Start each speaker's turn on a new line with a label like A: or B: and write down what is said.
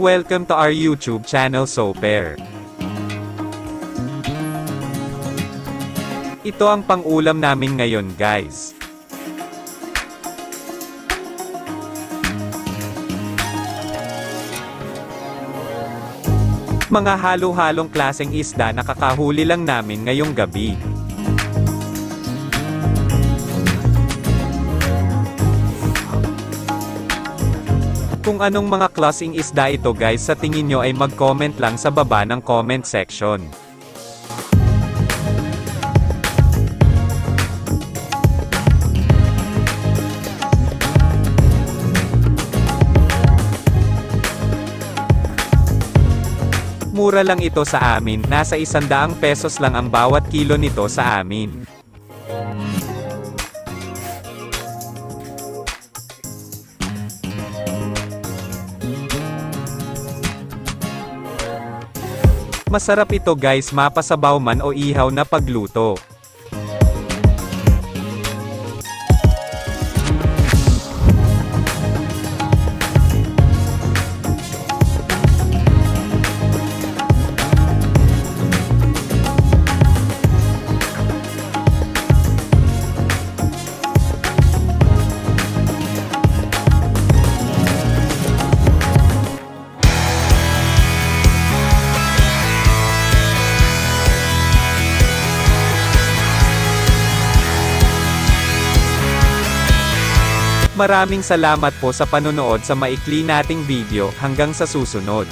A: Welcome to our YouTube channel Soper. Ito ang pang-ulam namin ngayon guys. Mga halo-halong klaseng isda na kakahuli lang namin ngayong gabi. Kung anong mga klaseng isda ito guys sa tingin nyo ay mag-comment lang sa baba ng comment section. Mura lang ito sa amin, nasa isandaang pesos lang ang bawat kilo nito sa amin. Masarap ito guys mapasabaw man o ihaw na pagluto. Maraming salamat po sa panonood sa maikli nating video hanggang sa susunod.